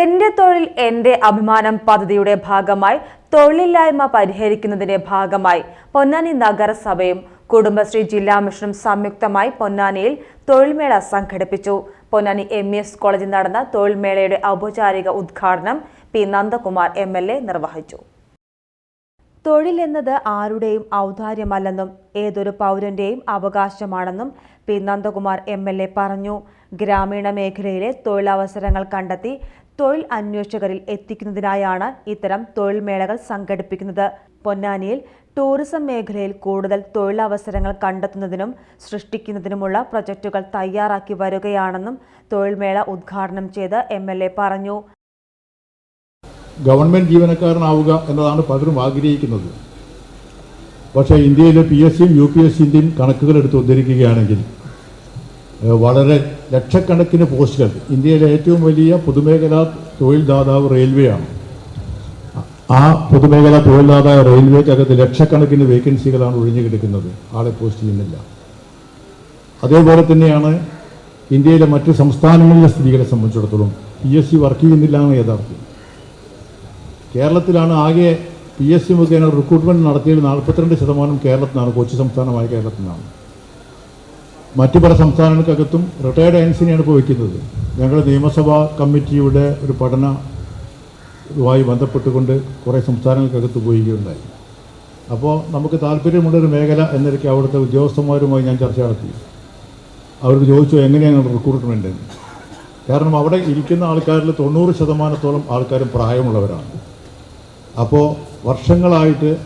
എന്റെ തൊഴിൽ എന്റെ അഭിമാനം പദ്ധതിയുടെ ഭാഗമായി തൊഴിലില്ലായ്മ പരിഹരിക്കുന്നതിന്റെ ഭാഗമായി പൊന്നാനി നഗരസഭയും കുടുംബശ്രീ ജില്ലാ മിഷനും സംയുക്തമായി പൊന്നാനിയിൽ തൊഴിൽമേള സംഘടിപ്പിച്ചു. പൊന്നാനി എം എസ് കോളേജിൽ നടന്ന തൊഴിൽമേളയുടെ ഔപചാരിക ഉദ്ഘാടനം P Nandakumar M L A നിർവഹിച്ചു. തൊഴിൽ എന്നത് ആരുടെയും ഔദാര്യമല്ലെന്നും ഏതൊരു പൗരന്റെയും അവകാശമാണെന്നും P Nandakumar M L A പറഞ്ഞു. ഗ്രാമീണ മേഖലയിലെ തൊഴിലവസരങ്ങൾ കണ്ടെത്തി തൊഴിൽ അന്വേഷകരിൽ എത്തിക്കുന്നതിനായാണ് ഇത്തരം തൊഴിൽ മേളകൾ സംഘടിപ്പിക്കുന്നത്. പൊന്നാനിയിൽ ടൂറിസം മേഖലയിൽ കൂടുതൽ തൊഴിലവസരങ്ങൾ കണ്ടെത്തുന്നതിനും സൃഷ്ടിക്കുന്നതിനുമുള്ള പ്രൊജക്റ്റുകൾ തയ്യാറാക്കി വരികയാണെന്നും തൊഴിൽമേള ഉദ്ഘാടനം ചെയ്ത് എം പറഞ്ഞു. ഗവൺമെന്റ് ജീവനക്കാരനാവുക എന്നതാണ് പലരും ആഗ്രഹിക്കുന്നത്. പക്ഷേ ഇന്ത്യയിലെ പി എസ് സിയും യു പി എസ് സിന്റെയും കണക്കുകൾ എടുത്ത് ഉദ്ധരിക്കുകയാണെങ്കിൽ വളരെ ലക്ഷക്കണക്കിന് പോസ്റ്റുകൾ. ഇന്ത്യയിലെ ഏറ്റവും വലിയ പൊതുമേഖലാ തൊഴിൽ ദാതാവ് റെയിൽവേയാണ്. ആ പൊതുമേഖലാ തൊഴിൽ ദാതാവ് റെയിൽവേക്കകത്ത് ലക്ഷക്കണക്കിന് വേക്കൻസികളാണ് ഒഴിഞ്ഞു കിടക്കുന്നത്. ആളെ പോസ്റ്റ് ചെയ്യുന്നില്ല. അതേപോലെ തന്നെയാണ് ഇന്ത്യയിലെ മറ്റ് സംസ്ഥാനങ്ങളിലെ സ്ഥിതികളെ സംബന്ധിച്ചിടത്തോളം പി എസ് സി വർക്ക് ചെയ്യുന്നില്ല എന്ന് യഥാർത്ഥം കേരളത്തിലാണ് ആകെ പി എസ് സി മുഖേന റിക്രൂട്ട്മെന്റ് നടത്തിയത് നാൽപ്പത്തിരണ്ട് ശതമാനം കേരളത്തിനാണ് കൊച്ചി സംസ്ഥാനമായ കേരളത്തിലാണ് മറ്റു പല സംസ്ഥാനങ്ങൾക്കകത്തും റിട്ടയർഡ് ഏജൻസിനെയാണ് ഇപ്പോൾ വയ്ക്കുന്നത്. ഞങ്ങൾ നിയമസഭാ കമ്മിറ്റിയുടെ ഒരു പഠനവുമായി ബന്ധപ്പെട്ടുകൊണ്ട് കുറേ സംസ്ഥാനങ്ങൾക്കകത്ത് പോവുകയുണ്ടായി അപ്പോൾ നമുക്ക് താല്പര്യമുള്ളൊരു മേഖല എന്നിരിക്കും അവിടുത്തെ ഉദ്യോഗസ്ഥന്മാരുമായി ഞാൻ ചർച്ച നടത്തി. അവർക്ക് ചോദിച്ചു എങ്ങനെയാണ് റിക്രൂട്ട്മെന്റ് എന്ന്. കാരണം അവിടെ ഇരിക്കുന്ന ആൾക്കാരിൽ തൊണ്ണൂറ് ശതമാനത്തോളം ആൾക്കാരും പ്രായമുള്ളവരാണ്. അപ്പോൾ വർഷങ്ങളായിട്ട്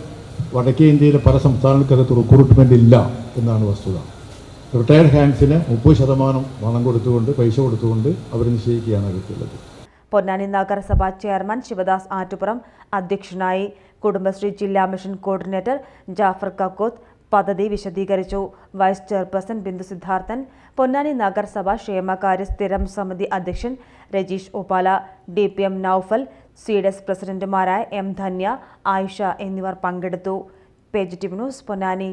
വടക്കേ ഇന്ത്യയിലെ പല സംസ്ഥാനങ്ങൾക്കകത്ത് റിക്രൂട്ട്മെന്റ് ഇല്ല എന്നാണ് വസ്തുത. റിട്ടയർഡ് ഹാൻഡ്സിന് മുപ്പത് ശതമാനം പണം കൊടുത്തുകൊണ്ട് പൈസ കൊടുത്തുകൊണ്ട് അവർ നിശ്ചയിക്കുകയാണ് അവർക്കുള്ളത് പൊന്നാനി നഗരസഭ ചെയർമാൻ ശിവദാസ് ആറ്റുപുറം അധ്യക്ഷനായി കുടുംബശ്രീ ജില്ലാ മിഷൻ കോർഡിനേറ്റർ ജാഫർ കക്കോത്ത് പദ്ധതി വിശദീകരിച്ചു. വൈസ് ചെയർപേഴ്സൺ ബിന്ദു സിദ്ധാർത്ഥൻ പൊന്നാനി നഗരസഭ ക്ഷേമകാര്യ സ്ഥിരം സമിതി അധ്യക്ഷൻ Rajeesh Upala D P M Noufal CDS പ്രസിഡന്റുമാരായ എം ധന്യ ആയിഷ എന്നിവർ പങ്കെടുത്തു. Page news Ponnani.